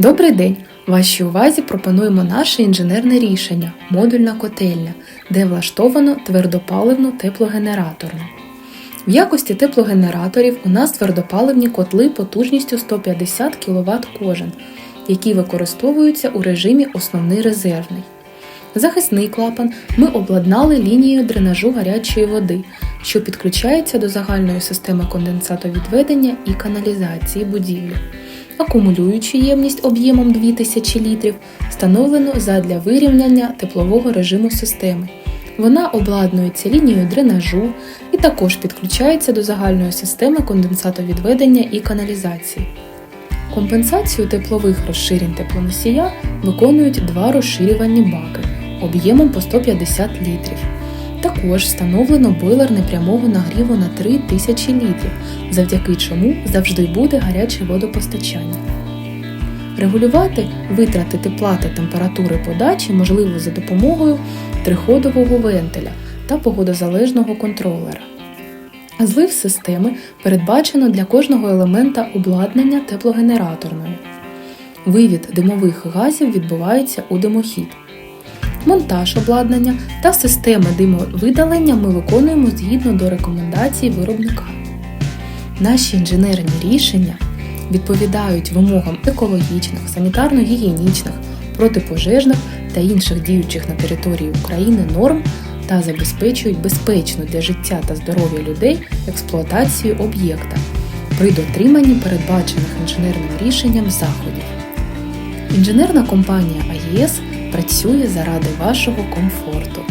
Добрий день! Вашій увазі пропонуємо наше інженерне рішення модульна котельня, де влаштовано твердопаливну теплогенераторну. В якості теплогенераторів у нас твердопаливні котли потужністю 150 кВт кожен, які використовуються у режимі основний резервний. Захисний клапан ми обладнали лінією дренажу гарячої води, що підключається до загальної системи конденсатовідведення і каналізації будівлі. Акумулюючу ємність об'ємом 2000 літрів встановлено задля вирівняння теплового режиму системи. Вона обладнується лінією дренажу і також підключається до загальної системи конденсатовідведення і каналізації. Компенсацію теплових розширень теплоносія виконують два розширювальні баки об'ємом по 150 літрів. Також встановлено бойлер непрямого нагріву на 3000 літрів, завдяки чому завжди буде гаряче водопостачання. Регулювати витрати тепла та температури подачі можливо за допомогою триходового вентиля та погодозалежного контролера. Злив системи передбачено для кожного елемента обладнання теплогенераторної. Вивід димових газів відбувається у димохід. Монтаж обладнання та системи димовидалення ми виконуємо згідно до рекомендацій виробника. Наші інженерні рішення відповідають вимогам екологічних, санітарно-гігієнічних, протипожежних та інших діючих на території України норм та забезпечують безпечну для життя та здоров'я людей експлуатацію об'єкта при дотриманні передбачених інженерним рішенням заходів. Інженерна компанія АЄС працює заради вашого комфорту.